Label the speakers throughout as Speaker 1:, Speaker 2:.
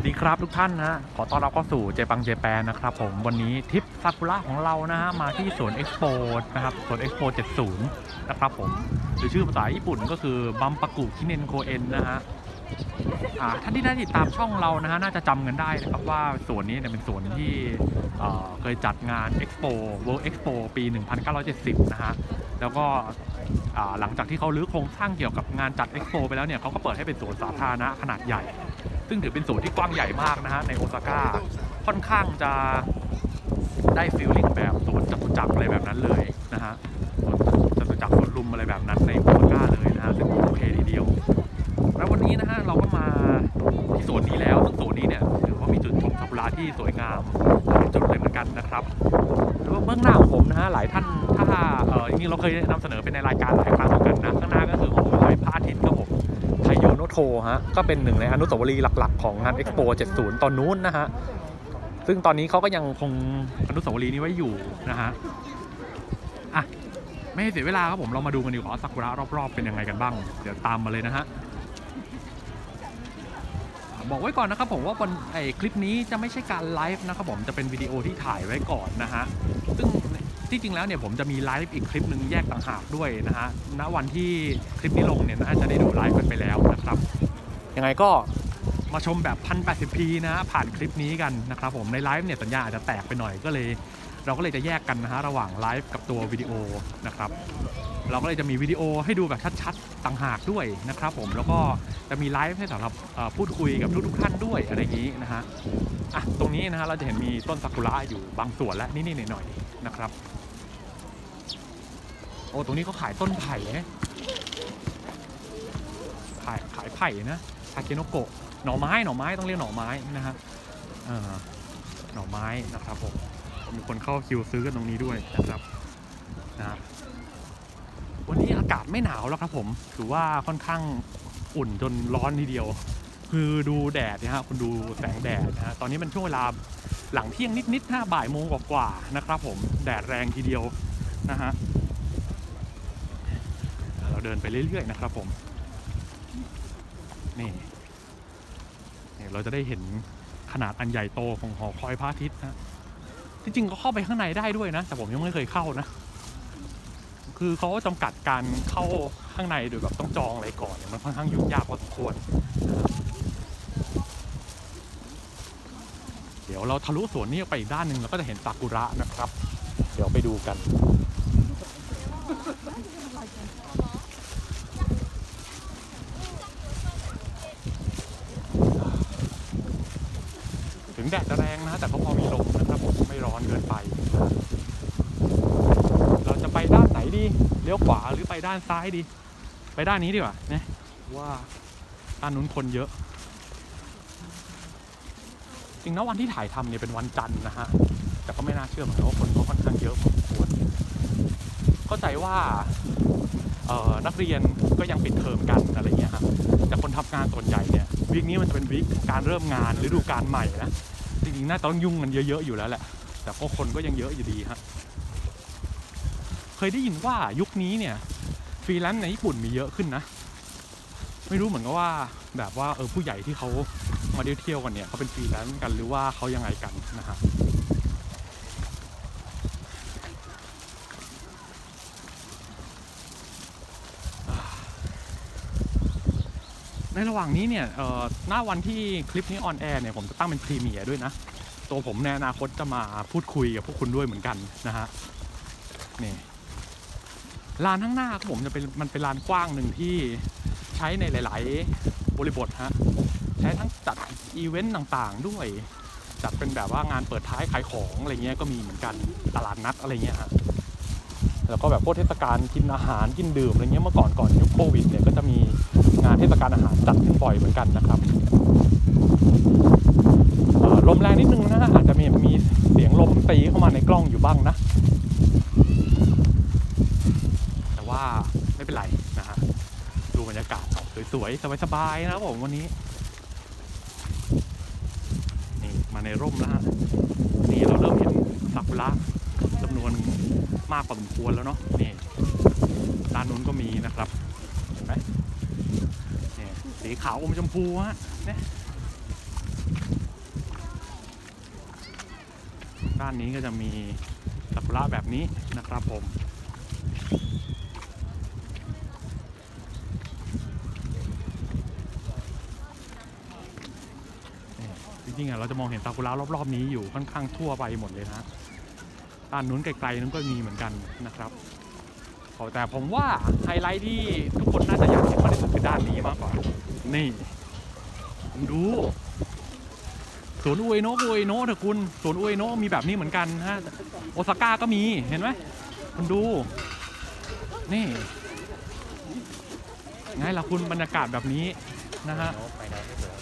Speaker 1: วัสดีครับทุกท่านนะฮะขอต้อนรับเข้าสู่เจปังเจแปนนะครับผมวันนี้ทริปซากุระของเรานะฮะมาที่สวนเอ็กซ์โปนะครับสวนเอ็กซ์โป70 นะครับผมหรือชื่อภาษาญี่ปุ่นก็คือบัมปากุคิเนนโคเอนนะฮะท่านที่ได้ติดตามช่องเรานะฮะน่าจะจำกันได้นะครับว่าสวนนี้เนี่ยเป็นสวนที่เเคยจัดงาน Expo World Expo ปี 1970 นะฮะแล้วก็หลังจากที่เขารื้อโครงสร้างเกี่ยวกับงานจัด Expo ไปแล้วเนี่ยเขาก็เปิดให้เป็นสวนสาธารณะขนาดใหญ่ ซึ่งถือเป็นสวนที่กว้างใหญ่มากนะฮะในโอซาก้าค่อนข้างจะได้ฟีลลิ่งแบบสวนจตุจักรอะไรแบบนั้นเลยนะฮะสวนจตุจักรสวนลุมอะไรแบบนั้นในโอซาก้าเลยนะฮะซึ่งโอเคทีเดียว แล้ววันนี้นะฮะเราก็มาที่สวนนี้แล้วซึ่งสวนนี้เนี่ยถือว่ามีจุดชมซากุระที่สวยงามหลายจุดเลยเหมือนกันนะครับแล้วเบื้องหน้าของผมนะฮะหลายท่านถ้าเออจริงๆเราเคยนำเสนอไปในรายการหลายครั้งเหมือนกันนะข้างหน้าก็คือ โทฮะก็เป็นหนึ่งในอนุสาวรีย์หลักๆ ของงาน Expo 70 ตอนนู้นนะฮะ ซึ่งตอนนี้เขาก็ยังคงอนุสาวรีย์นี้ไว้อยู่นะฮะอะไม่ให้เสียเวลาครับผมเรามาดูกันดีกว่าซากุระรอบๆเป็นยังไงกันบ้าง เดี๋ยวตามมาเลยนะฮะบอกไว้ก่อนนะครับผมว่าบนไอคลิปนี้จะไม่ใช่การไลฟ์นะครับผมจะเป็นวิดีโอที่ถ่ายไว้ก่อนนะฮะซึ่ง ที่จริงแล้วเนี่ยผมจะมีไลฟ์อีกคลิปหนึ่งแยกต่างหากด้วยนะฮะณวันที่คลิปนี้ลงเนี่ยน่าจะได้ดูไลฟ์กันไปแล้วนะครับยังไงก็มาชมแบบ 1080p นะฮะผ่านคลิปนี้กันนะครับผมในไลฟ์เนี่ยสัญญาอาจจะแตกไปหน่อยก็เลย เราก็เลยจะแยกกันนะฮะระหว่างไลฟ์กับตัววิดีโอนะครับเราก็เลยจะมีวิดีโอให้ดูแบบชัดๆต่างหากด้วยนะครับผมแล้วก็จะมีไลฟ์ให้สำหรับพูดคุยกับทุกๆท่านด้วยอะไรอย่างนี้นะฮะอะตรงนี้นะฮะเราจะเห็นมีต้นซากุระอยู่บางส่วนและนิดๆหน่อยๆนะครับ โอ้ตรงนี้เขาขายต้นไผ่นะขายขายไผ่นะทาเกโนโกะหน่อไม้หน่อไม้ต้องเรียกหน่อไม้นะฮะหน่อไม้นะครับผมมีคนเข้าคิวซื้อกันตรงนี้ด้วยนะครับนะวันนี้อากาศไม่หนาวแล้วครับผมถือว่าค่อนข้างอุ่นจนร้อนทีเดียว คือดูแดดนะฮะคุณดูแสงแดดนะฮะตอนนี้มันช่วงเวลาหลังเที่ยงนิดๆห้าบ่ายโมงกว่าๆนะครับผมแดดแรงทีเดียวนะฮะ ดินไปเรื่อยๆนะครับผม นี่นี่เราจะได้เห็นขนาดอันใหญ่โตของหอคอยพระอาทิตย์นะที่จริงก็เข้าไปข้างในได้ด้วยนะ แต่ผมยังไม่เคยเข้านะ คือเขาจำกัดการเข้าข้างในโดยแบบต้องจองอะไรก่อนเนี่ยมันค่อนข้างยุ่งยากพอสมควร เดี๋ยวเราทะลุสวนนี้ไปอีกด้านหนึ่งเราก็จะเห็นซากุระนะครับ เดี๋ยวไปดูกัน แดดจะแรงนะ แต่ก็พอมีลมนะครับผมไม่ร้อนเกินไป เราจะไปด้านไหนดีเลี้ยวขวาหรือไปด้านซ้ายดี ไปด้านนี้ดีกว่าเนี่ยว่าด้านนู้นคนเยอะจริงนะวันที่ถ่ายทำเนี่ยเป็นวันจันทร์นะฮะแต่ก็ไม่น่าเชื่อเหมือนกันว่าคนก็ค่อนข้างเยอะพอสมควรเข้าใจว่าเอ่อนักเรียนก็ยังปิดเทอมกันอะไรเงี้ยครับแต่คนทำงานส่วนใหญ่เนี่ยวีคนี้มันจะเป็นวีคการเริ่มงานฤดูกาลใหม่นะ จริงๆน่าจะต้องยุ่งกันเยอะๆอยู่แล้วแหละ แต่ก็คนก็ยังเยอะอยู่ดีฮะ เคยได้ยินว่ายุคนี้เนี่ยฟรีแลนซ์ในญี่ปุ่นมีเยอะขึ้นนะ ไม่รู้เหมือนกับว่าแบบว่าเออผู้ใหญ่ที่เขามาเที่ยวกันเนี่ยเขาเป็นฟรีแลนซ์กันหรือว่าเขายังไงกันนะฮะ ในระหว่างนี้เนี่ยหน้าวันที่คลิปนี้ออนแอร์เนี่ยผมจะตั้งเป็นพรีเมียร์ด้วยนะ ตัวผมในอนาคตจะมาพูดคุยกับพวกคุณด้วยเหมือนกันนะฮะนี่ลานข้างหน้าผมจะเป็นมันเป็นลานกว้างหนึ่งที่ใช้ในหลาย ๆ บริบทฮะใช้ทั้งจัดอีเวนต์ต่างๆด้วย จัดเป็นแบบว่างานเปิดท้ายขายของอะไรเงี้ยก็มีเหมือนกันตลาดนัดอะไรเงี้ยฮะแล้วก็แบบพวกเทศกาลกินอาหารกินดื่มอะไรเงี้ยเมื่อก่อนก่อนยุคโควิดเนี่ยก็จะมีานเทศกาลอาหารจัดขึ้นบ่อยเหมือนกันนะครับลมแรงนิดนึงนะอาจจะมีมีเสียงลมตีเข้ามาในกล้องอยู่บ้างนะ แต่ว่าไม่เป็นไรนะฮะดูบรรยากาศสวยๆสบายๆนะครับผมวันนี้นี่มาในร่มแล้วฮะนี่เราเริ่มเห็นซากุระจำนวนมากพอสมควรแล้วเนาะนี่ด้านนู้นก็มีนะครับ สีขาวอมชมพูฮะเนี่ยด้านนี้ก็จะมีสักุระแบบนี้นะครับผมจริงๆเราจะมองเห็นซากุระรอบๆนี้อยู่ค่อนข้างทั่วไปหมดเลยนะด้านนู้นไกลๆนั้นก็มีเหมือนกันนะครับแต่ผมว่าไฮไลท์ที่ทุกคนน่าจะอยากเห็นมากที่สุดคือด้านนี้มากกว่า นี่คุณดูสวนอุเอโนะอุเอโนะเถอะคุณสวนอุเอโนะมีแบบนี้เหมือนกันฮะโอซาก้าก็มีเห็นไหมคุณดู นี่ไงล่ะคุณบรรยากาศแบบนี้นะฮะ
Speaker 2: ไปแล้วไม่สวย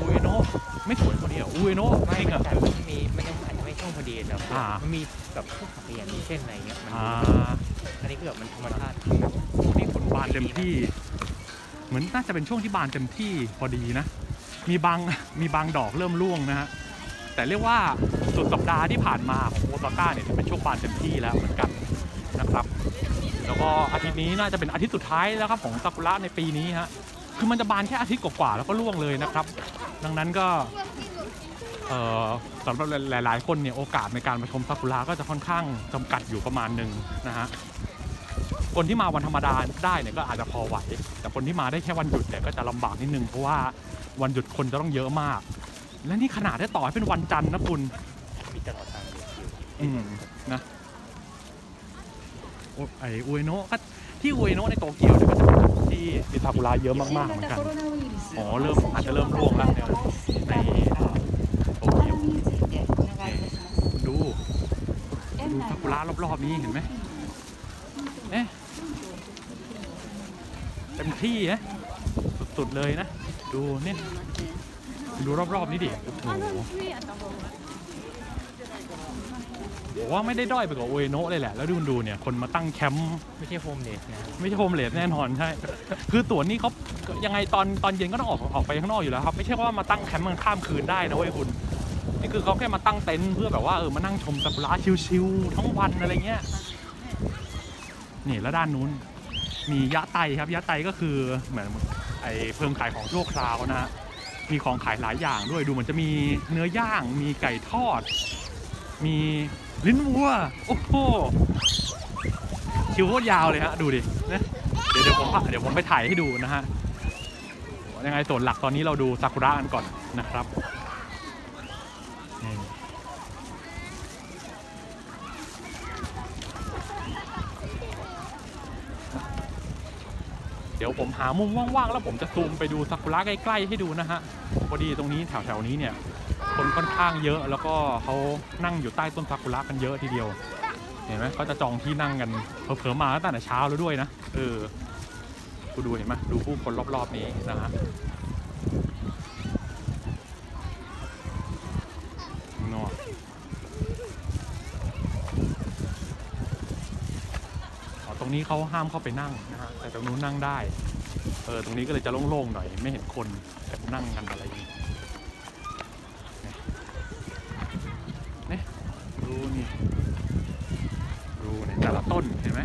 Speaker 1: อุเอโนะไม่สวยพอดีเหรออุเอโนะ
Speaker 2: ไม่
Speaker 1: จริงเหรอ
Speaker 2: แต่มันมีมันยังอาจจะไม่ช่วงพอดีแต่
Speaker 1: อ่า
Speaker 2: มันมีแบบพวกผักอย่างนี้เช่นอะไรเงี้ยมัน
Speaker 1: อ่า
Speaker 2: อันนี้คือแบบมันธรรมชาติ
Speaker 1: นี่ผลบานเต็มที่ เหมือนน่าจะเป็นช่วงที่บานเต็มที่พอดีนะ มีบางมีบางดอกเริ่มร่วงนะฮะแต่เรียกว่าสุดสัปดาห์ที่ผ่านมาของโอซาก้าเนี่ยถือเป็นช่วงบานเต็มที่แล้วเหมือนกันนะครับ แล้วก็อาทิตย์นี้น่าจะเป็นอาทิตย์สุดท้ายแล้วครับของซากุระในปีนี้ฮะคือมันจะบานแค่อาทิตย์กว่าๆแล้วก็ร่วงเลยนะครับ ดังนั้นก็เอ่อสำหรับหลาย ๆ คนเนี่ยโอกาสในการมาชมซากุระก็จะค่อนข้างจำกัดอยู่ประมาณหนึ่งนะฮะ คนที่มาวันธรรมดาได้เนี่ยก็อาจจะพอไหว แต่คนที่มาได้แค่วันหยุดเนี่ยก็จะลำบากนิดนึงเพราะว่าวันหยุดคนจะต้องเยอะมาก และนี่ขนาดได้ต่อให้เป็นวันจันทร์นะคุณ
Speaker 2: มีตลอดทางเดียวคิว
Speaker 1: อืมนะโอไออุเอโนะก็ที่อุเอโนะในโตเกียวเนี่ยก็จะเป็นที่มีซากุระเยอะมากๆเหมือนกันอ๋อเริ่มอาจจะเริ่มร่วงแล้วเนี่ยในโตเกียวดูดูซากุระรอบๆนี้เห็นไหมเอ๊ะ ที่นะสุดๆเลยนะ ดูเนี่ยดูรอบๆนี้ดิโอ้โหผมว่าไม่ได้ด้อยไปกว่าโอเอโนะเลยแหละ แล้วดูดูเนี่ย คนมาตั้งแคมป์
Speaker 2: ไม่ใช่โฮมเลสนะ
Speaker 1: ไม่ใช่โฮมเลสแน่นอนใช่ คือตั๋วนี้เขายังไงตอนตอนเย็นก็ต้องออกออกไปข้างนอกอยู่แล้วครับ ไม่ใช่ว่ามาตั้งแคมป์มันข้ามคืนได้นะเว้ยคุณ นี่คือเขาแค่มาตั้งเต็นท์เพื่อแบบว่าเออมานั่งชมซากุระชิลๆทั้งวันอะไรเงี้ย นี่แล้วด้านนู้น มียะไตครับยะไตก็คือเหมือนไอเพิ่งขายของชั่วคราวนะฮะมีของขายหลายอย่างด้วยดูเหมือนจะมีเนื้อย่าง มีไก่ทอด มีลิ้นวัวโอ้โหคิวโคตรยาวเลยฮะดูดินะเดี๋ยวเดี๋ยวผมเดี๋ยวผมไปถ่ายให้ดูนะฮะยังไงส่วนหลักตอนนี้เราดูซากุระกันก่อนนะครับ เดี๋ยวผมหามุมว่างๆแล้วผมจะซูมไปดูซากุระใกล้ๆให้ดูนะฮะพอดีตรงนี้แถวๆนี้เนี่ยคนค่อนข้างเยอะแล้วก็เขานั่งอยู่ใต้ต้นซากุระกันเยอะทีเดียว เห็นไหมเขาจะจองที่นั่งกันเผลอๆมาตั้งแต่เช้าแล้วด้วยนะเออกูดูเห็นไหมดูผู้คนรอบๆนี้นะฮะนอกอ๋อต รงนี้เขาห้ามเข้าไปนั่งนะฮะแต่ตรงนู้นนั่งได้เออตรงนี้ก็เลยจะโล่งๆหน่อย ไม่เห็นคนแต่นั่งกันอะไรอย่างนี้เนี่ยดูนี่ดูเนี่ยแต่ละต้นเห็นไหม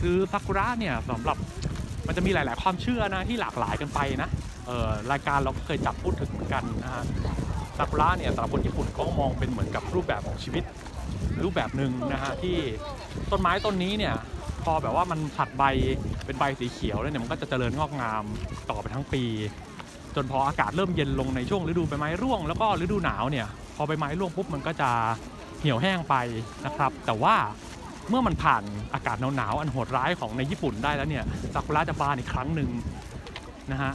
Speaker 1: คือซากุระเนี่ยสำหรับมันจะมีหลาย ๆ ความเชื่อนะที่หลากหลายกันไปนะเออรายการเราก็เคยจับพูดถึงเหมือนกันนะฮะซากุระเนี่ยสำหรับคนญี่ปุ่นก็มองเป็นเหมือนกับรูปแบบของชีวิตรูปแบบหนึ่งนะฮะที่ ต้นไม้ต้นนี้เนี่ยพอแบบว่ามันผลัดใบเป็นใบสีเขียวแล้วเนี่ยมันก็จะเจริญงอกงามต่อไปทั้งปี จนพออากาศเริ่มเย็นลงในช่วงฤดูใบไม้ร่วงแล้วก็ฤดูหนาวเนี่ยพอใบไม้ร่วงปุ๊บมันก็จะเหี่ยวแห้งไปนะครับ แต่ว่าเมื่อมันผ่านอากาศหนาวๆอันโหดร้ายของในญี่ปุ่นได้แล้วเนี่ยซากุระจะบานอีกครั้งหนึ่งนะฮะ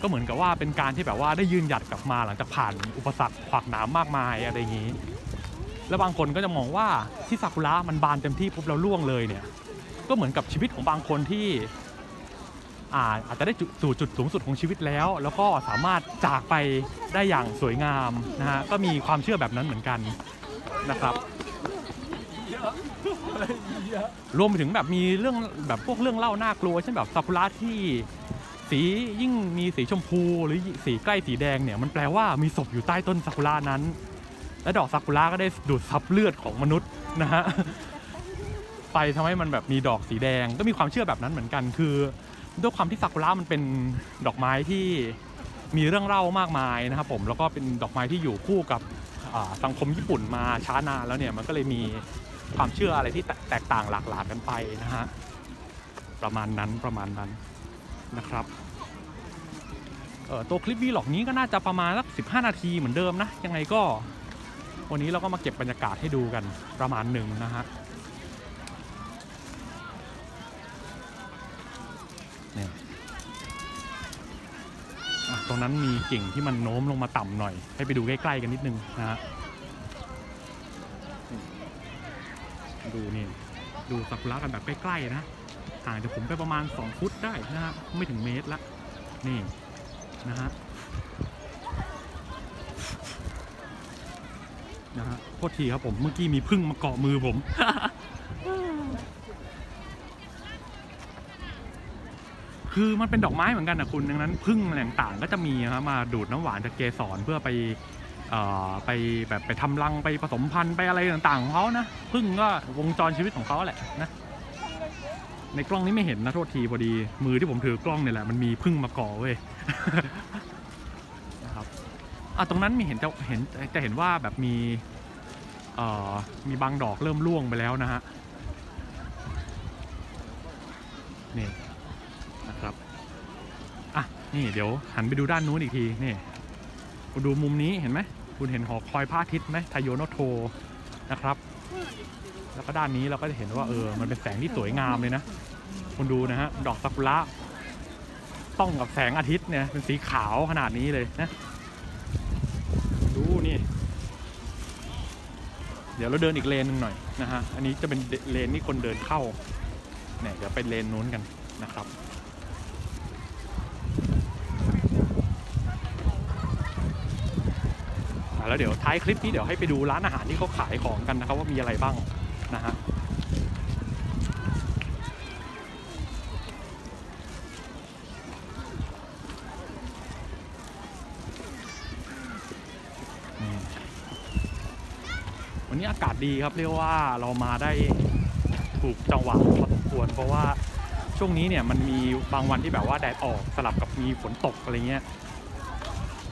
Speaker 1: ก็เหมือนกับว่าเป็นการที่แบบว่าได้ยืนหยัดกลับมาหลังจากผ่านอุปสรรคขวากหนามมากมายอะไรอย่างนี้ แล้วบางคนก็จะมองว่าที่ซากุระมันบานเต็มที่ปุ๊บแล้วร่วงเลยเนี่ยก็เหมือนกับชีวิตของบางคนที่อาจจะได้สู่จุดสูงสุดของชีวิตแล้ว แล้วก็สามารถจากไปได้อย่างสวยงามนะฮะก็มีความเชื่อแบบนั้นเหมือนกันนะครับรวมไปถึงแบบมีเรื่องแบบพวกเรื่องเล่าน่ากลัวเช่นแบบซากุระที่สียิ่งมีสีชมพูหรือสีใกล้สีแดงเนี่ยมันแปลว่ามีศพอยู่ใต้ต้นซากุระนั้น และดอกซากุระก็ได้ดูดซับเลือดของมนุษย์นะฮะไปทำให้มันแบบมีดอกสีแดงก็มีความเชื่อแบบนั้นเหมือนกัน คือด้วยความที่ซากุระมันเป็นดอกไม้ที่มีเรื่องเล่ามากมายนะครับผมแล้วก็เป็นดอกไม้ที่อยู่คู่กับสังคมญี่ปุ่นมาช้านานแล้วเนี่ยมันก็เลยมีความเชื่ออะไรที่แตกต่างหลากหลายกันไปนะฮะประมาณนั้นประมาณนั้นนะครับตัวคลิปวีล็อกนี้ก็น่าจะประมาณสัก15 นาทีเหมือนเดิมนะยังไงก็ วันนี้เราก็มาเก็บบรรยากาศให้ดูกันประมาณหนึ่งนะฮะเนี่ยตรงนั้นมีกิ่งที่มันโน้มลงมาต่ำหน่อย ให้ไปดูใกล้ๆกันนิดนึงนะฮะดูนี่ดูซากุระกันแบบใกล้ๆนะห่างจากผมไปประมาณ 2 ฟุตได้นะฮะไม่ถึงเมตรละนี่นะฮะ นะฮะโทษทีครับผมเมื่อกี้มีพึ่งมาเกาะมือผม คือมันเป็นดอกไม้เหมือนกันนะคุณดังนั้นพึ่งอะไรต่างๆก็จะมีนะครับมาดูดน้ำหวานจากเกสรเพื่อไปอไปแบบไปทำรังไปผสมพันธุ์ไปอะไรต่างๆของเขานะพึ่งก็วงจรชีวิตของเขาแหละนะในกล้องนี้ไม่เห็นนะโทษทีพอดีมือที่ผมถือกล้องเนี่ยแหละมันมีพึ่งมาเกาะเว้ย อะตรงนั้นมีเห็นจะเห็นจะเห็นว่าแบบมีเอ่อมีบางดอกเริ่มร่วงไปแล้วนะฮะนี่นะครับอะนี่เดี๋ยวหันไปดูด้านนู้นอีกทีนี่คุณดูมุมนี้เห็นไหมคุณเห็นหอคอยพระอาทิตย์ไหมทาโยโนโทนะครับ แล้วก็ด้านนี้เราก็จะเห็นว่าเออมันเป็นแสงที่สวยงามเลยนะ คุณดูนะฮะดอกซากุระต้องกับแสงอาทิตย์เนี่ยเป็นสีขาวขนาดนี้เลยนะ ดูนี่ เดี๋ยวเราเดินอีกเลนหนึ่งหน่อยนะฮะ อันนี้จะเป็นเลนที่คนเดินเข้า เนี่ยเดี๋ยวไปเลนนู้นกันนะครับแล้วเดี๋ยวท้ายคลิปนี้เดี๋ยวให้ไปดูร้านอาหารที่เขาขายของกันนะครับว่ามีอะไรบ้างนะฮะ วันนี้อากาศดีครับเรียกว่าเรามาได้ถูกจังหวะพอสมควรเพราะว่าช่วงนี้เนี่ยมันมีบางวันที่แบบว่าแดดออกสลับกับมีฝนตกอะไรเงี้ย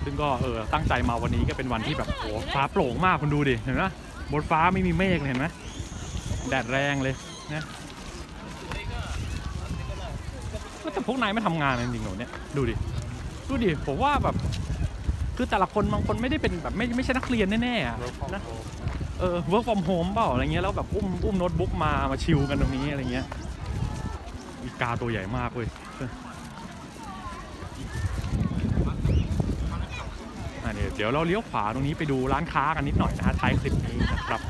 Speaker 1: ซึ่งก็เออตั้งใจมาวันนี้ก็เป็นวันที่แบบโหฟ้าโปร่งมากคุณดูดิเห็นไหมบนฟ้าไม่มีเมฆเลยเห็นไหมแดดแรงเลยนะแล้วแต่พวกนายไม่ทำงานจริงๆเหรอเนี่ยดูดิดูดิผมว่าแบบคือแต่ละคนบางคนไม่ได้เป็นแบบไม่ไม่ใช่นักเรียนแน่ๆนะ เออ work from home เปล่าอะไรเงี้ยแล้วแบบอุ้มอุ้มโน้ตบุ๊กมามาชิลกันตรงนี้อะไรเงี้ยอีกาตัวใหญ่มากเว้ยเอออะเดี๋ยเดี๋ยวเราเลี้ยวขวาตรงนี้ไปดูร้านค้ากันนิดหน่อยนะฮะท้ายคลิปนี้นะครับ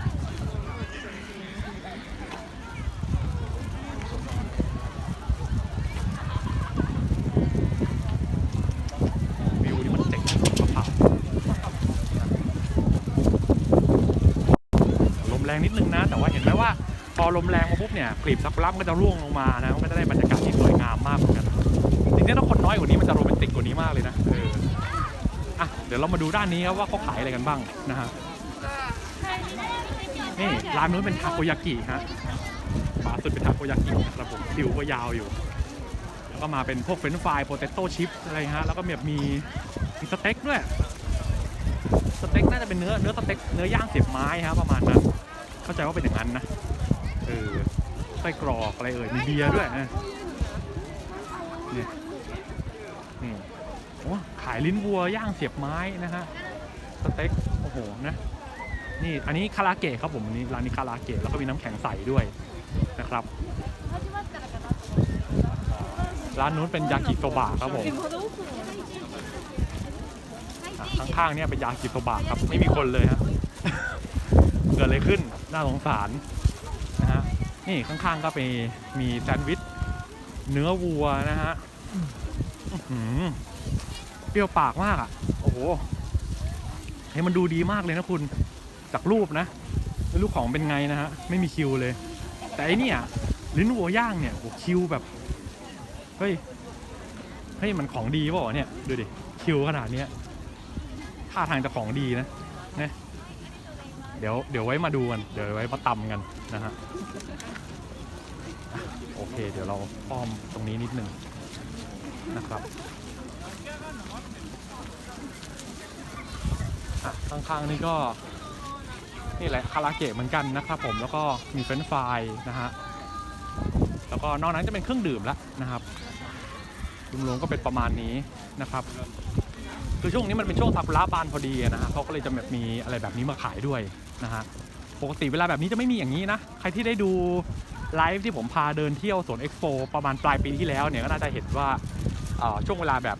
Speaker 1: วิวนี่มันเจ๋งมะพร้าว ลมแรงนิดนึงนะ แต่ว่าเห็นไหมว่าพอลมแรงมาปุ๊บเนี่ยกลีบซากุระมันก็จะร่วงลงมานะมันก็จะได้บรรยากาศที่สวยงามมากเหมือนกันจริงๆถ้าคนน้อยกว่านี้มันจะโรแมนติกกว่านี้มากเลยนะเอออะเดี๋ยวเรามาดูด้านนี้ครับว่าเขาขายอะไรกันบ้างนะฮะนี่ร้านนู้นเป็นทาโกยากิฮะขวาสุดเป็นทาโกยากินะครับผมคิวก็ยาวอยู่ แล้วก็มาเป็นพวกเฟรนช์ฟรายโปเตโต้ชิพอะไรฮะแล้วก็แบบมีมีสเต็กด้วยสเต็กน่าจะเป็นเนื้อเนื้อสเต็กเนื้อย่างเสียบไม้ครับประมาณนั้น เข้าใจว่าเป็นอย่างนั้นนะ เออไส้กรอกอะไรเอ่ย มีเบียร์ด้วยนะนี่นี่โอ้ขายลิ้นวัวย่างเสียบไม้นะฮะ สเต็ก โอ้โห นะ นี่ อันนี้คาราเกะครับผมนนี้ร้านนี้คาราเกะ แล้วก็มีน้ำแข็งใสด้วยนะครับร้านนู้นเป็นยากิโซบะครับผมข้างๆเนี่ยเป็นยากิโซบะครับ ไม่มีคนเลยฮะ เกิดอะไรขึ้น น่าสงสารนะฮะนี่ข้างๆก็เป็นมีแซนด์วิชเนื้อวัวนะฮะอื้อหือเปรี้ยวปากมากอะ โอ้โหเฮ้ยมันดูดีมากเลยนะคุณ จากรูปนะไม่รู้ของเป็นไงนะฮะ ไม่มีคิวเลย แต่ไอเนี่ยลิ้นวัวย่างเนี่ยโอ้คิวแบบ เฮ้ย เฮ้ย มันของดีเปล่าวะเนี่ย ดูดิ คิวขนาดเนี้ยท่าทางจะของดีนะนะ เดี๋ยวเดี๋ยวไว้มาดูกัน เดี๋ยวไว้มาตำกันนะฮะโอเค เดี๋ยวเราป้อมตรงนี้นิดนึงนะครับข้างๆนี่ก็นี่แหละคาราเกะเหมือนกันนะครับผมแล้วก็มีเฟรนช์ฟรายนะฮะแล้วก็นอกนั้นจะเป็นเครื่องดื่มแล้วนะครับรวมๆก็เป็นประมาณนี้นะครับ คือช่วงนี้มันเป็นช่วงซากุระบานพอดีนะฮะเขาก็เลยจะแบบมีอะไรแบบนี้มาขายด้วยนะฮะปกติเวลาแบบนี้จะไม่มีอย่างนี้นะ ใครที่ได้ดูไลฟ์ที่ผมพาเดินเที่ยวสวนเอ็กซ์โปประมาณปลายปีที่แล้วเนี่ยก็น่าจะเห็นว่าช่วงเวลาแบบ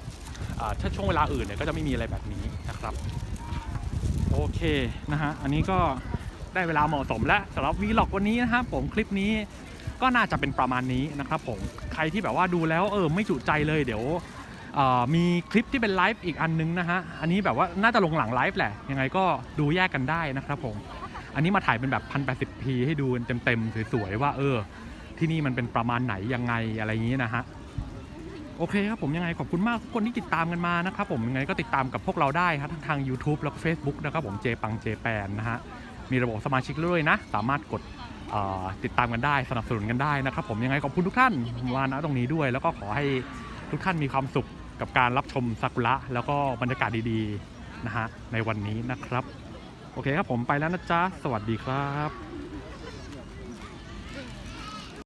Speaker 1: ถ้าช่วงเวลาอื่นเนี่ยก็จะไม่มีอะไรแบบนี้นะครับโอเคนะฮะอันนี้ก็ได้เวลาเหมาะสมแล้วสำหรับวีล็อกวันนี้นะครับผมคลิปนี้ก็น่าจะเป็นประมาณนี้นะครับผมใครที่แบบว่าดูแล้วเออไม่จุใจเลยเดี๋ยว มีคลิปที่เป็นไลฟ์อีกอันนึงนะฮะ อันนี้แบบว่าน่าจะลงหลังไลฟ์แหละ ยังไงก็ดูแยกกันได้นะครับผม อันนี้มาถ่ายเป็นแบบ 1080p ให้ดูเต็มๆ สวยๆ ว่าเออ ที่นี่มันเป็นประมาณไหนยังไงอะไรอย่างนี้นะฮะ โอเคครับผมยังไงขอบคุณมากทุกคนที่ติดตามกันมานะครับผมยังไงก็ติดตามกับพวกเราได้ครับทั้งทาง YouTube แล้วก็ Facebook นะครับผมเจปังเจแปนนะฮะ มีระบบสมาชิกด้วยนะ สามารถกดติดตามกันได้สนับสนุนกันได้นะครับผมยังไงขอบคุณทุกท่านมาณตรงนี้ด้วย แล้วก็ขอให้ทุกท่านมีความสุข กับการรับชมซากุระแล้วก็บรรยากาศดีๆนะฮะในวันนี้นะครับ โอเคครับผมไปแล้วนะจ๊ะ สวัสดีครับ